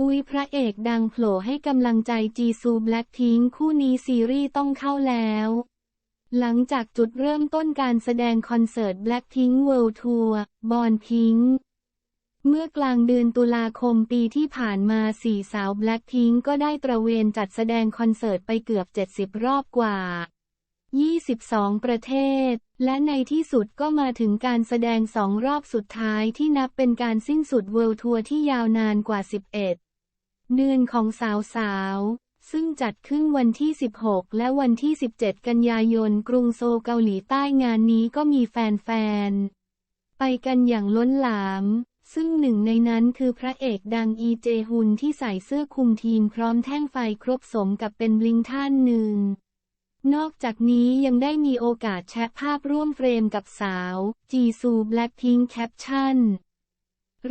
อุ๊ยพระเอกดังโผล่ให้กำลังใจจีซูแบล็คพิงคู่นี้ซีรีส์ต้องเข้าแล้ว หลังจากจุดเริ่มต้นการแสดงคอนเสิร์ต Blackpink World Tour บอนพิงเมื่อกลางเดือนตุลาคมปีที่ผ่านมาสี่สาว Blackpink ก็ได้ตระเวนจัดแสดงคอนเสิร์ตไปเกือบ 70 รอบกว่า 22 ประเทศ และในที่สุดก็มาถึงการแสดงสองรอบสุดท้ายที่นับเป็นการสิ้นสุดเวิลด์ทัวร์ที่ยาวนานกว่า 11 เดือนของสาวสาวๆซึ่งจัดขึ้นวันที่ 16 และวันที่ 17 กันยายน กรุงโซลเกาหลีใต้งานนี้ก็มีแฟนๆ ไปกันอย่างล้นหลาม ซึ่งหนึ่งในนั้นคือพระเอกดังอีเจฮุนที่ใส่เสื้อคลุมทีมพร้อมแท่งไฟครบสมกับเป็นบลิงท่านหนึ่ง นอกจากนี้ยังได้มีโอกาสแชะภาพร่วมเฟรมกับสาว จีซูแบล็คพิงแคปชั่น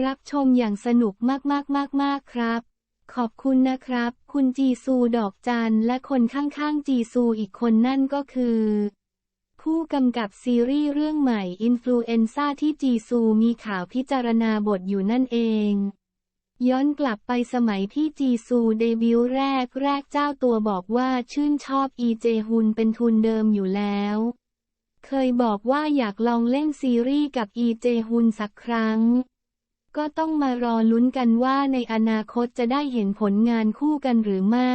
รับชมอย่างสนุกมากๆๆๆครับ ขอบคุณนะครับ คุณจีซูดอกจันและคนข้างๆ จีซูอีกคนนั่นก็คือ ผู้กำกับซีรีส์เรื่องใหม่อินฟลูเอนซ่าที่จีซูมีข่าวพิจารณาบทอยู่นั่นเอง ย้อนกลับไปสมัยที่จีซูเดบิวต์แรกแรกเจ้าตัวบอกว่าชื่นชอบอีเจฮุนเป็นทุนเดิมอยู่แล้ว เคยบอกว่าอยากลองเล่นซีรีส์กับอีเจฮุนสักครั้ง ก็ต้องมารอลุ้นกันว่าในอนาคตจะได้เห็นผลงานคู่กันหรือไม่